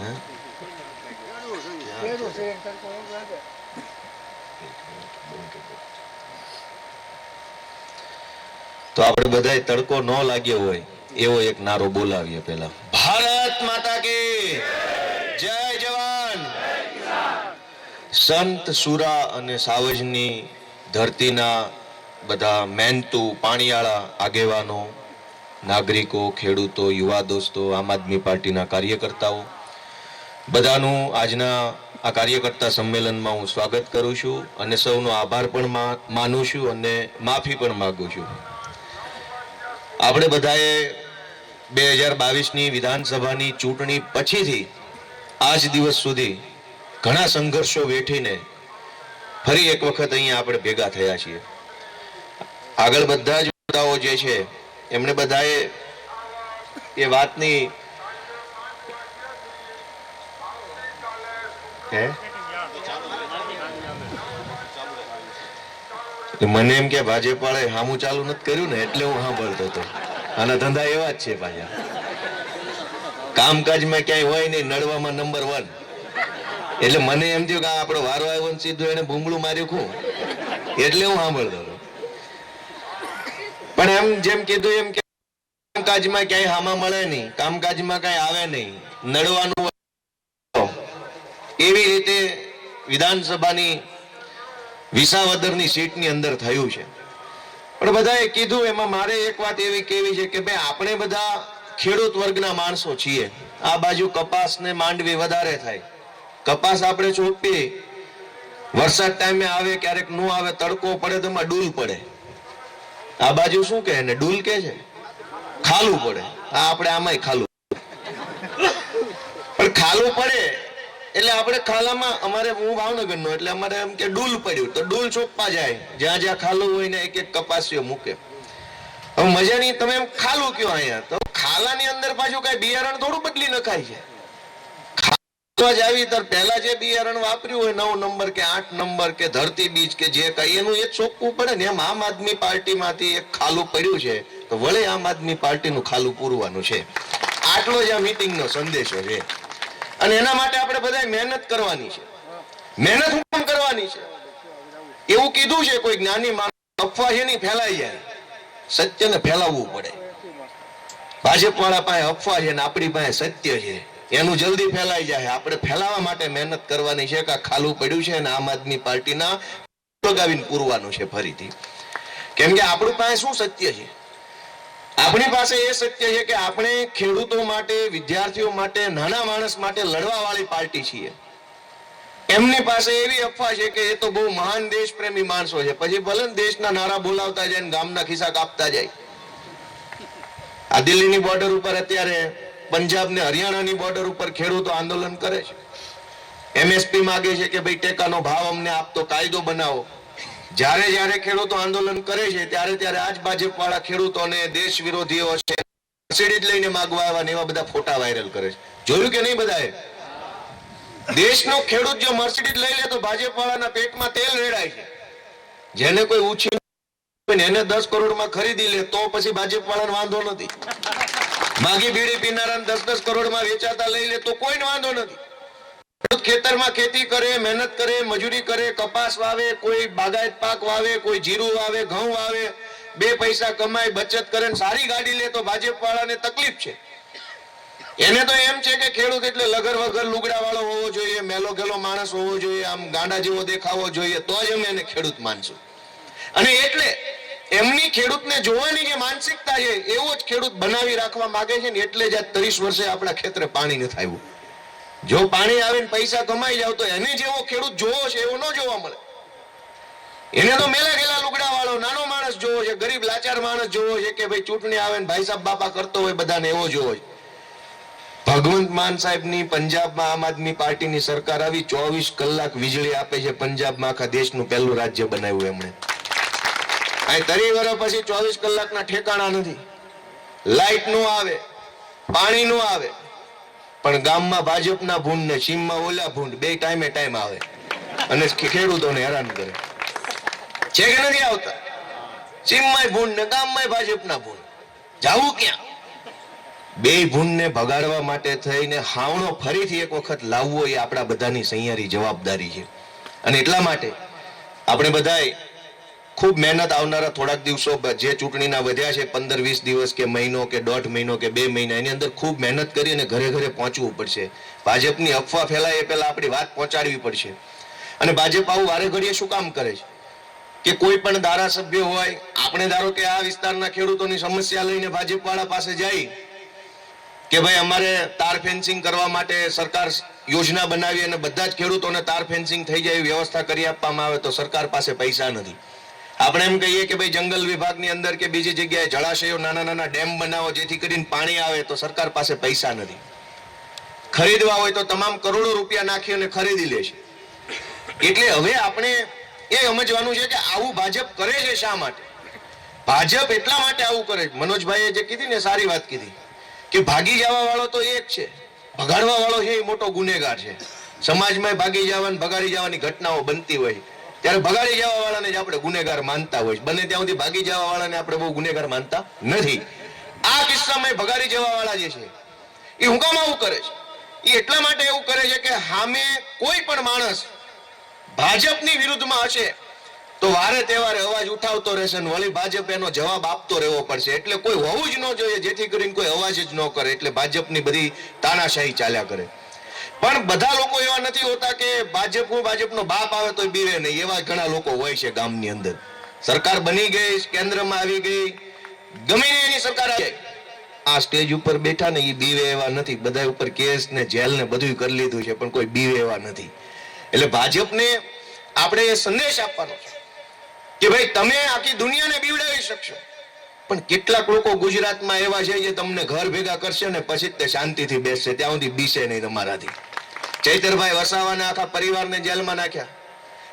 હે? તો આપણે બધાય તડકો ન લાગ્યો હોય એવો એક નારો બોલાવીએ પેલા ભારત માતા કી જય જવાન. સંત સુરા અને સાવજની ધરતીના બધા મહેનતુ પાણીયાળા આગેવાનો નાગરિકો, ખેડૂતો, યુવા દોસ્તો, આમ આદમી પાર્ટીના કાર્યકર્તાઓ, બધાનું આજના આ કાર્યકર્તા સંમેલનમાં હું સ્વાગત કરું છું અને સૌનો આભાર પણ માનું છું અને માફી પણ માગું છું. આપણે બધાએ બે હજાર બાવીસની વિધાનસભાની ચૂંટણી પછીથી આજ દિવસ સુધી ઘણા સંઘર્ષો વેઠીને ફરી એક વખત અહીંયા આપણે ભેગા થયા છીએ. આગળ બધા જ મુદ્દાઓ જે છે એમણે બધાએ એ વાતની મને એમ કે ભાજપ એ હામું ચાલુ નથી કર્યું ને એટલે હું સાંભળતો હતો. આના ધંધા એવા જ છે પાછા. કામકાજમાં ક્યાંય હોય નહીં, નડવામાં નંબર વન એટલે મને એમ થયું કે આપણો વારો આવ્યો ને સીધું એને ભૂંગળું માર્યું ખું. એટલે હું સાંભળતો હતો. પણ એમ જેમ કીધું, એમ કે કામકાજમાં ક્યાંય હામા મળે નહીં, કામકાજમાં કાંઈ આવે નહીં, નડવાનું એવી રીતે વિધાનસભાની વિસાવદરની સીટની અંદર થયું છે. પણ બધાએ કીધું, એમાં મારે એક વાત એવી કેવી છે કે ભાઈ, આપણે બધા ખેડૂત વર્ગના માણસો છીએ. આ બાજુ કપાસ ને માંડવી વધારે થાય. કપાસ આપણે ચોપીએ વરસાદ ટાઈમે આવે, ક્યારેક નો આવે, તડકો પડે તો એમાં ડૂલ પડે. આ બાજુ શું કે ને? ડૂલ કે છે? ખાલું પડે. આ આપણે આમાંય ખાલું. પણ ખાલું પડે એટલે આપણે ખાલામાં અમારે હું ભાવનગર નો એટલે અમારે એમ કે ડૂલ પડ્યું. તો ડૂલ ચોપવા જાય. જ્યાં જ્યાં ખાલું હોય ને એક એક કપાસીઓ મૂકે. હવે મજાની, તમે એમ ખાલું કયો અહીંયા? તો ખાલાની અંદર પાછું કઈ બિયારણ થોડું બદલી નખાય છે. જ આવી તો પહેલા જે બિયારણ વાપર્યું હોય, નવ નંબર કે આઠ નંબર કે ધરતી બીજ કે જે કઈ, એનું એ ચોખ્ખું પડે ને. એમ આમ આદમી પાર્ટીમાંથી એક ખાલું પડ્યું છે, તો વળે આમ આદમી પાર્ટીનું ખાલું પૂરવાનું છે. આટલો જ આ મીટિંગનો સંદેશો છે. અને એના માટે આપણે બધા મહેનત કરવાની છે. મહેનત હું કરવાની છે? એવું કીધું છે કોઈ જ્ઞાની માણસ, અફવા છે નહીં ફેલાઈ જાય. સત્યને ફેલાવવું પડે. ભાજપ વાળા પાસે અફવા છે ને આપણી પાસે સત્ય છે. એનું જલ્દી ફેલાઈ જાય. આપણે ફેલાવા માટે મહેનત કરવાની છે કે ખાલું પડ્યું છે અને આમ આદમી પાર્ટીના લગાવીને પૂરવાનું છે ફરીથી. કેમ કે આપણું પાસે શું સત્ય છે? આપણી પાસે એ સત્ય છે કે આપણે ખેડૂતો માટે, વિદ્યાર્થીઓ માટે, નાના માણસ માટે લડવા વાળી પાર્ટી છીએ. એમની પાસે એવી અફવા છે કે એ તો બહુ મહાન દેશ પ્રેમી માણસો છે. પછી ભલે દેશના નારા બોલાવતા જાય ગામના ખિસ્સા કાપતા જાય. આ દિલ્હીની બોર્ડર ઉપર અત્યારે પંજાબ ને હરિયાણાની બોર્ડર ઉપર ખેડૂતો આંદોલન કરે છે. એમએસપી માગે છે કે ભાઈ ટેકાનો ભાવ અમને આપતો કાયદો બનાવો. જ્યારે જ્યારે ખેડૂતો આંદોલન કરે છે, ત્યારે ત્યારે આજ ભાજપ વાળા ખેડૂતોને દેશ વિરોધીઓ છે મર્સિડીઝ લઈને માગવા આવ્યા એવા બધા ફોટા વાયરલ કરે છે. જોયું કે નહીં બધાએ? દેશનો ખેડૂત જો મર્સિડીઝ લઈ લે તો ભાજપ વાળાના પેટમાં તેલ રેડાય છે. જેને કોઈ ઉછી એને દસ કરોડમાં ખરીદી લે તો પછી ભાજપ વાળાને વાંધો નથી. માગી બીડી પીનારા દસ દસ કરોડમાં વેચાતા લઈ લે તો કોઈ વાંધો નથી. ખેતરમાં ખેતી કરે, મહેનત કરે, મજૂરી કરે, કપાસ વાવે, કોઈ બાગાયત પાક વાવે, કોઈ જીરું વાવે, ઘઉં વાવે, બે પૈસા કમાય, બચત કરે સારી ગાડી લે તો ભાજપ વાળાને તકલીફ છે. એને તો એમ છે કે ખેડૂત એટલે લગર વગર લુગડા વાળો હોવો જોઈએ, મેલો ગેલો માણસ હોવો જોઈએ, આમ ગાંડા જેવો દેખાવો જોઈએ, તો જ અમે એને ખેડૂત માનશું. અને એટલે એમની ખેડૂતને જોવાની જે માનસિકતા છે, એવો જ ખેડૂત બનાવી રાખવા માંગે છે ને એટલે જ આ ત્રીસ વર્ષે આપણા ખેતરે પાણી નથી આવ્યું. જો પાણી આવે ને પૈસા કમાઈ જાવ તો એને જેવો ખેડૂત જોવો છે, એવો ન જોવા મળે. એને તો મેલા ગેલા લુગડા વાળો નાનો માણસ જોવો છે, ગરીબ લાચાર માણસ જોવો છે કે ભાઈ ચૂંટણી આવે ને ભાઈ સાહેબ બાપા કરતો હોય, બધાને એવો જોવો છે. ભગવંત માન સાહેબની પંજાબમાં આમ આદમી પાર્ટીની સરકાર આવી ચોવીસ કલાક વીજળી આપે છે, પંજાબમાં આખા દેશનું પહેલું રાજ્ય બનાવ્યું એમણે. અહીં તરી વર્ષ પછી ચોવીસ કલાકના ઠેકાણા નથી. લાઈટનું આવે, પાણી નું આવે, પણ ગામમાં ભાજપના ભૂંડ ને સીમમાં ઓલા ભૂંડ બે ટાઈમે ટાઈમ આવે. અને ખેડૂતોને હેરાન કરે. છે કે નથી આવતા? સીમમાંય ભૂંડ ને ગામમાંય ભાજપના ભૂંડ. જાવું ક્યાં? બે ભૂનને ભગાડવા માટે થઈને હાવણો ફરીથી એક વખત લાવવો એ આપણા બધાની સહિયારી જવાબદારી છે. અને એટલા માટે આપણે બધાએ ખૂબ મહેનત આવનારા થોડાક દિવસો જે ચૂંટણીના વધ્યા છે, પંદર, વીસ દિવસ કે મહિનો કે દોઢ મહિનો કે બે મહિના, એની અંદર ખૂબ મહેનત કરી અને ઘરે ઘરે પહોંચવું પડશે. ભાજપની અફવા ફેલાય એ પહેલા આપણી વાત પહોંચાડવી પડશે. અને ભાજપ આવું વારે ઘડીએ શું કામ કરે છે? કે કોઈ પણ ધારાસભ્ય હોય, આપણે ધારો કે આ વિસ્તારના ખેડૂતોની સમસ્યા લઈને ભાજપ વાળા પાસે જાય, કે ભાઈ અમારે તાર ફેન્સિંગ કરવા માટે સરકાર યોજના બનાવી અને બધા જ ખેડૂતોને તાર ફેન્સિંગ થઈ જાય એવી વ્યવસ્થા કરી આપવામાં આવે તો સરકાર પાસે પૈસા નથી. આપણે એમ કહીએ કે ભાઈ જંગલ વિભાગની અંદર કે બીજી જગ્યાએ જળાશયો, નાના નાના ડેમ બનાવો, જેથી કરીને પાણી આવે તો સરકાર પાસે પૈસા નથી. ખરીદવા હોય તો તમામ કરોડો રૂપિયા નાખી અને ખરીદી લે છે. એટલે હવે આપણે એ સમજવાનું છે કે આવું ભાજપ કરે છે શા માટે? ભાજપ એટલા માટે આવું કરે છે. મનોજભાઈએ જે કીધી ને સારી વાત કીધી. કે ભાગી જવા વાળો તો એક છે. ભગાડવા વાળો છે એ મોટો ગુનેગાર છે. સમાજમાં ભાગી જવાની ભગાડી જવાની ઘટનાઓ બનતી હોય. ત્યારે ભગાડી જવા વાળાને જ આપણે ગુનેગાર માનતા હોય બને ત્યાં ભાગી જવા વાળાને આપણે બહુ ગુનેગાર માનતા નથી. આ કિસ્સામાં ભગાડી જવા વાળા જે છે, એ હું આવું કરે છે. એ એટલા માટે એવું કરે છે કે સામે કોઈ પણ માણસ ભાજપની વિરુદ્ધમાં હશે, તો વારે તહેવારે અવાજ ઉઠાવતો રહેશે ને વળી ભાજપ એનો જવાબ આપતો રહેવો પડશે. એટલે કોઈ હોવું જ ન જોઈએ, જેથી કરીને કોઈ અવાજ જ ન કરે. એટલે ભાજપની બધી તાનાશાહી ચાલ્યા કરે. પણ બધા લોકો એવા નથી હોતા કે ભાજપ હું ભાજપનો બાપ આવે તો બીવે નહીં. એવા ઘણા લોકો હોય છે ગામની અંદર. સરકાર બની ગઈ, કેન્દ્રમાં આવી ગઈ. ગમે એની સરકાર આ સ્ટેજ ઉપર બેઠા ને એ બીવે એવા નથી. બધા ઉપર કેસ ને જેલ ને બધું કરી લીધું છે, પણ કોઈ બીવે એવા નથી. એટલે ભાજપને આપણે એ સંદેશ આપવાનો છે કે ભાઈ તમે આખી દુનિયાને બીવડાવી શકશો. પણ કેટલાક લોકો ગુજરાતમાં એવા છે જે તમને ઘર ભેગા કરશે ને પછી તે શાંતિથી બેસશે. ત્યાં સુધી બીસે નહીં તમારાથી. ચૈતરભાઈ વસાવાને આખા પરિવારને જેલમાં નાખ્યા.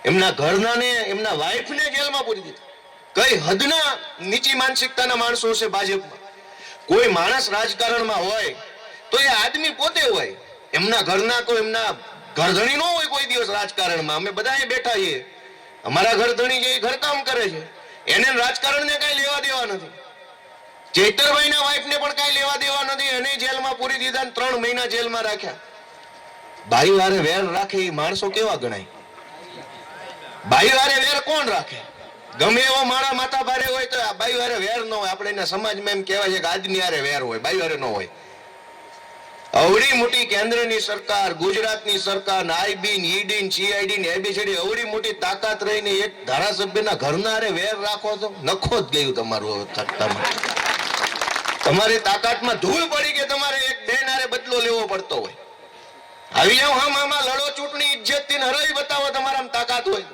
એમના ઘરના ને એમના વાઈફને જેલમાં પૂરી દીધા. કઈ હદના નીચી માનસિકતાના માણસો છે ભાજપમાં? કોઈ માણસ રાજકારણમાં હોય, તો એ આદમી પોતે હોય. એમના ઘરના કોઈ, એમના ઘરધણી ન હોય કોઈ દિવસ રાજકારણમાં. અમે બધા બેઠા છીએ. અમારા ઘરધણી જે ઘરકામ કરે છે, એને રાજકારણને કઈ લેવા દેવા નથી. ચૈતરભાઈના વાઈફને પણ કઈ લેવા દેવા નથી. એને જેલમાં પૂરી દીધા ત્રણ મહિના જેલમાં રાખ્યા. ભાઈ વારે વેર રાખે એ માણસો કેવા ગણાય? ભાઈ વારે વેર કોણ રાખે? ગમે એવો મારા માતા ભારે હોય તો ભાઈ વારે વેર ન હોય. આપણે એના સમાજમાં એમ કહેવાય છે કે આજની હારે વેર હોય, ભાઈ વારે ન હોય. અવડી મોટી કેન્દ્રની સરકાર, ગુજરાતની સરકાર આઈબીન ઈડીન સીઆઈડીન એબીસીડી અવડી મોટી તાકાત રહીને એક ધારાસભ્યના ઘરના આરે વેર રાખો તો નખો જ ગયું તમારું સત્તામાં તમારી તાકાતમાં ધૂળ પડી કે તમારે એક બેન હારે બદલો લેવો પડતો હોય. આવી જાવ હા, મામા, લડો, ચૂંટણી ઇજ્જતથી હરાવી બતાવો તમારા તાકાત હોય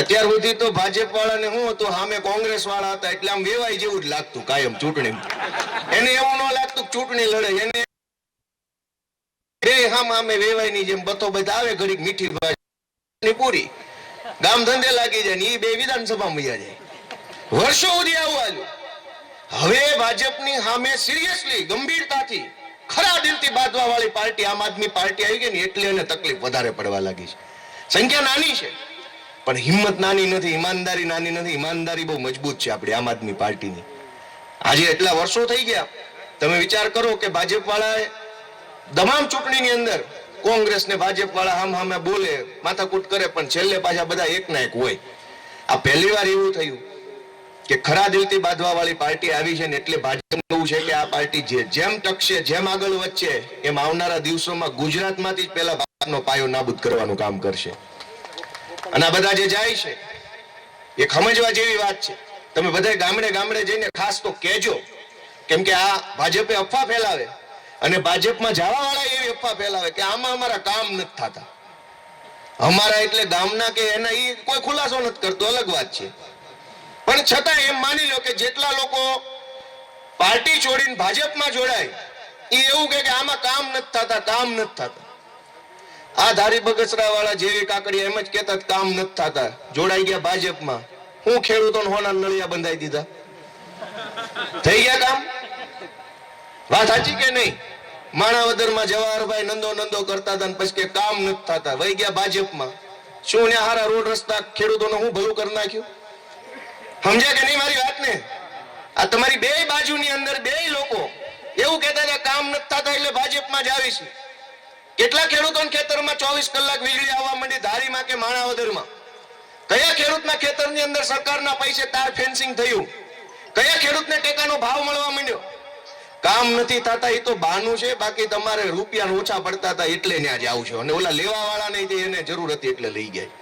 અત્યાર સુધી તો ભાજપ વાળાને હું હતું સામે કોંગ્રેસ વાળા હતા, એટલે આમ વેવાય જેવું જ લાગતું કાયમ ચૂંટણી એને એવું ન લાગતું ચૂંટણી લડે, એને બે હા મામે વેવાયની જેમ બતો બધા આવે, ઘડીક મીઠી ભાજી પૂરી. ગામ ધંધે લાગી જાય ને એ બે વિધાનસભામાં વયા જાય. વર્ષો સુધી આવું હાલ્યું. હવે ભાજપની સામે સિરિયસલી ગંભીરતાથી ખરા દિલથી બાંધવા વાળી પાર્ટી આમ આદમી પાર્ટી આવી ગઈ ને એટલે એને તકલીફ વધારે પડવા લાગી છે. સંખ્યા નાની છે, પણ હિંમત નાની નથી, ઈમાનદારી નાની નથી, ઈમાનદારી બહુ મજબૂત છે આપણી આમ આદમી પાર્ટીની. આજે એટલા વર્ષો થઈ ગયા, તમે વિચાર કરો કે ભાજપ વાળાએ તમામ ચૂંટણીની અંદર કોંગ્રેસ ને ભાજપ વાળા હામ હામે બોલે, માથાકૂટ કરે, પણ છેલ્લે પાછા બધા એક ના એક હોય. આ પહેલી વાર એવું થયું. કે ખરા દિલથી બાંધવા વાળી પાર્ટી આવી છે ને એટલે ભાજપ એવું છે કે આ પાર્ટી જે જેમ ટકશે, જેમ આગળ વધશે, એમ આવનારા દિવસોમાં ગુજરાતમાંથી જ પહેલા ભાજપનો પાયો નાબૂદ કરવાનું કામ કરશે. અને આ બધા જે જાય છે, એ સમજવા જેવી વાત છે. તમે બધા ગામડે ગામડે જઈને ખાસ તો કહેજો, કેમ કે આ ભાજપે અફવા ફેલાવે. અને ભાજપમાં જવા વાળા એવી અફવા ફેલાવે કે આમાં અમારા કામ નથી થતા. અમારા એટલે ગામના કે એના એ કોઈ ખુલાસો નથી કરતો, અલગ વાત છે. પણ છતાં એમ માની લો કે જેટલા લોકો પાર્ટી છોડીને ભાજપમાં જોડાય એ એવું કે આમાં કામ નથી થતા, કામ નથી થતા. આ ધારી બગસરા વાળા જેવી કાકડી એમ જ કેતા કામ નથી થતા. જોડાઈ ગયા ભાજપમાં. હું ખેડૂતોને હોના નળિયા બંધાઈ દીધા. થઈ ગયા કામ? વાત સાચી કે નહીં? માણાવદરમાં જવાહરભાઈ નંદો નંદો કરતા હતા પછી કે કામ નથી થતા. વહી ગયા ભાજપમાં. શું ને હારા રોડ રસ્તા ખેડૂતોને હું ભલું કરી નાખ્યું? સમજ્યા કે નહીં મારી વાત ને આ તમારી બે બાજુની અંદર બે લોકો એવું કહેતા હતા, કામ નથી થતા એટલે ભાજપમાં જ આવીશું. કેટલા ખેડૂતોને ખેતરમાં ચોવીસ કલાક વીજળી આવવા માંડી, ધારીમાં કે માણાવદરમાં? કયા ખેડૂતના ખેતરની અંદર સરકારના પૈસે તાર ફેન્સિંગ થયું? કયા ખેડૂતને ટેકાનો ભાવ મળવા માંડ્યો? કામ નથી થતા, એ તો બાનું છે, બાકી તમારે રૂપિયા ઓછા પડતા હતા એટલે ત્યાં જ આવું છે. અને ઓલા લેવા વાળા નહીં એને જરૂર હતી એટલે લઈ ગયા.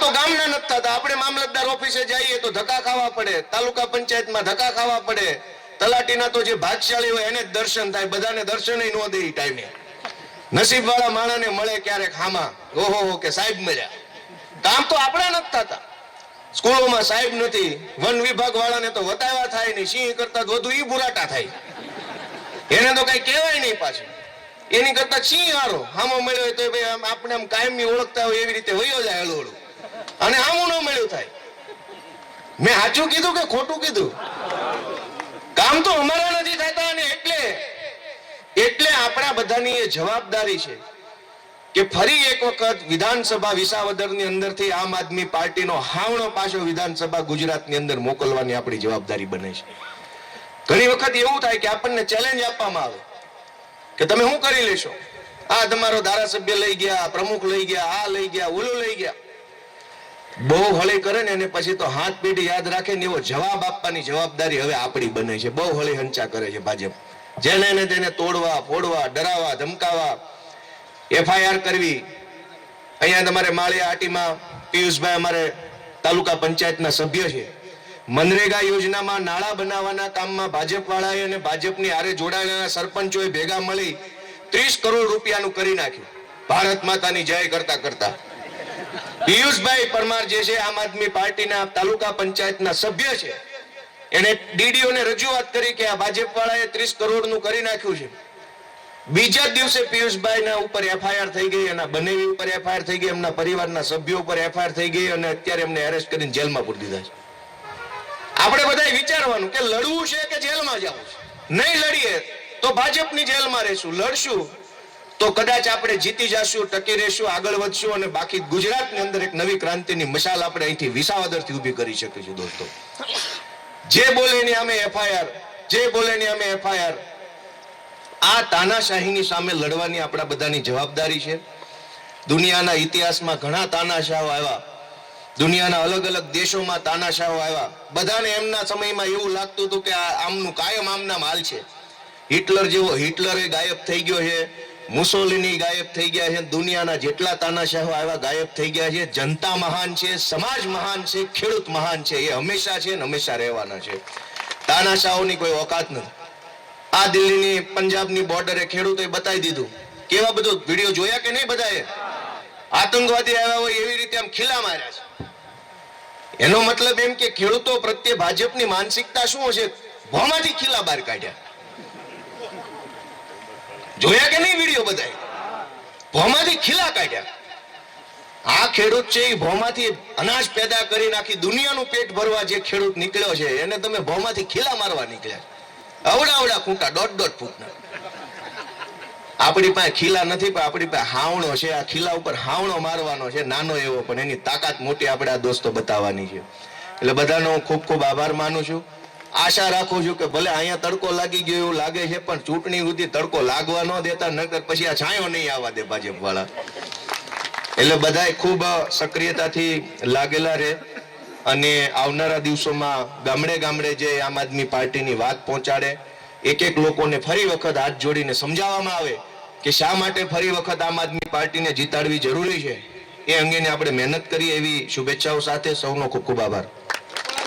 તો ગામના નથી આપણે મામલતદાર ઓફિસે જઈએ તો ધક્કા ખાવા પડે. તાલુકા પંચાયતમાં ધક્કા ખાવા પડે. તલાટીના તો જે ભાગશાળી હોય એને જ દર્શન થાય. બધાને દર્શન ન દે ઈ ટાઈમે. નસીબ વાળા માણસને મળે ક્યારેક હામાં. ઓહો કે સાહેબ મળ્યા. કામ તો આપણા નથી થતા. સ્કૂલોમાં સાહેબ નથી. વન વિભાગ વાળાને તો વતાવ્યા થાય નહીં. સિંહ કરતા વધુ ઈ બુરાટા થાય. એને તો કઈ કહેવાય નહીં પાછું. એની કરતા સિંહ હારો. હામો મળ્યો તો ભાઈ આપણે આમ કાયમી ઓળખતા હોય એવી રીતે વયો જાય હળુ હળુ અને હામું ન મળ્યું થાય. મેં સાચું કીધું કે ખોટું કીધું? કામ તો અમારા નથી થતા અને એટલે એટલે આપણા બધાની એ જવાબદારી છે કે ફરી એક વખત વિધાનસભા વિસાવદરની અંદરથી આમ આદમી પાર્ટીનો હાવણો પાછો વિધાનસભા ગુજરાતની અંદર મોકલવાની આપણી જવાબદારી બને છે. ઘણી વખત એવું થાય કે આપણને ચેલેન્જ આપવામાં આવે કે તમે શું કરી લેશો? આ તમારો ધારાસભ્ય લઈ ગયા, પ્રમુખ લઈ ગયા, આ લઈ ગયા, ઓલું લઈ ગયા. બહુ હળી કરે ને પછી તો હાથ પેઢી યાદ રાખે ને એવો જવાબ આપવાની જવાબદારી હવે આપણી બને છે. બહુ હળી હંચા કરે છે ભાજપ. જેને ને તેને તોડવા, ફોડવા, ડરાવવા ધમકાવા એફઆઈઆર કરવી. અહીંયા તમારે માળિયા આટીમાં પિયુષભાઈ અમારે તાલુકા પંચાયતના સભ્ય છે. મનરેગા યોજનામાં નાળા બનાવવાના કામમાં ભાજપ વાળાએ અને ભાજપની આરે જોડાયેલા સરપંચોએ ભેગા મળી ત્રીસ કરોડ રૂપિયાનું કરી નાખ્યું. ભારત માતાની જય કરતા કરતા. પિયુષભાઈ પરમાર જે છે, આમ આદમી પાર્ટીના તાલુકા પંચાયતના સભ્ય છે. એને ડીડીઓને રજૂઆત કરી કે આ ભાજપ વાળાએ ત્રીસ કરોડનું કરી નાખ્યું છે. બીજા દિવસે પિયુષભાઈ ના ઉપર એફઆઈઆર થઈ ગઈ, એના બનેવી ઉપર એફઆઈઆર થઈ ગઈ, એમના પરિવારના સભ્યો ઉપર એફઆઈઆર થઈ ગઈ અને અત્યારે એમને એરેસ્ટ કરીને જેલમાં પૂરી દીધા છે. આપણે બધાએ વિચારવાનું કે લડવું છે કે જેલમાં જવું છે? નહીં લડીએ તો ભાજપની જેલમાં રહેશું, લડશું. તો કદાચ આપણે જીતી જશું, ટકી રહેશું, આગળ વધશું અને બાકી ગુજરાતની અંદર એક નવી ક્રાંતિની મશાલ આપણે અહીંથી વિસાવદરથી ઊભી કરી શકીશું દોસ્તો. જે બોલે ની અમે એફઆઈઆર, જે બોલે ની અમે એફઆઈઆર, આ તાનાશાહીની સામે લડવાની આપણા બધાની જવાબદારી છે. દુનિયાના ઇતિહાસમાં ઘણા તાનાશાહો આવ્યા. દુનિયાના અલગ અલગ દેશોમાં તાનાશાહો આવ્યા. બધાને એમના સમયમાં એવું લાગતું હતું કે આ આમનું કાયમ આમના માલ છે. હિટલર જેવો, હિટલર એ ગાયબ થઈ ગયો છે. મુસોલિની ગાયબ થઈ ગયા છે. દુનિયાના જેટલા તાનાશાહો આવ્યા ગાયબ થઈ ગયા છે. જનતા મહાન છે, સમાજ મહાન છે, ખેડૂત મહાન છે. એ હંમેશા છે ને હંમેશા રહેવાના છે. તાનાશાહોની કોઈ ઓકાત નથી. આ દિલ્હીની, પંજાબની બોર્ડરે ખેડૂતોએ બતાવી દીધું. કેવા બધો વીડિયો જોયા કે નહીં બધાએ? આતંકવાદી આવ્યા હોય એવી રીતે આમ ખીલા માર્યા છે. એનો મતલબ એમ કે ખેડૂતો પ્રત્યે ભાજપની માનસિકતા શું હશે ભોમાંથી ખીલા બહાર કાઢ્યા. જોયા કે નહીં વીડિયો બધાય ભોમાંથી ખીલા કાઢ્યા. આ ખેડૂત છે એ ભોમાંથી અનાજ પેદા કરી નાખી દુનિયાનું પેટ ભરવા જે ખેડૂત નીકળ્યો છે, એને તમે ભોમાંથી ખીલા મારવા નીકળ્યા અવડા અવડા ખૂંટા, દોઢ દોઢ ફૂટના. આપણી પાસે ખીલા નથી, પણ આપણી પાસે હાવણો છે. આ ખીલા ઉપર હાવણો મારવાનો છે, નાનો એવો, પણ એની તાકાત મોટી આપણે આ દોસ્તો બતાવવાની છે. એટલે બધાનો હું ખૂબ ખૂબ આભાર માનું છું. આશા રાખું છું કે ભલે અહીંયા તડકો લાગી ગયો એવું લાગે છે, પણ ચૂંટણી સુધી તડકો લાગવા ન દેતા, નકર પછી આ છાંયો નહીં આવવા દે ભાજપ વાળા એટલે બધાય ખૂબ સક્રિયતાથી લાગેલા રહે અને આવનારા દિવસોમાં ગામડે ગામડે જે આમ આદમી પાર્ટીની વાત પહોંચાડે એક એક લોકોને ફરી વખત હાથ જોડીને સમજાવવામાં આવે કે શા માટે ફરી વખત આમ આદમી પાર્ટીને જીતાડવી જરૂરી છે, એ અંગેની આપણે મહેનત કરીએ એવી શુભેચ્છાઓ સાથે સૌનો ખૂબ ખૂબ આભાર.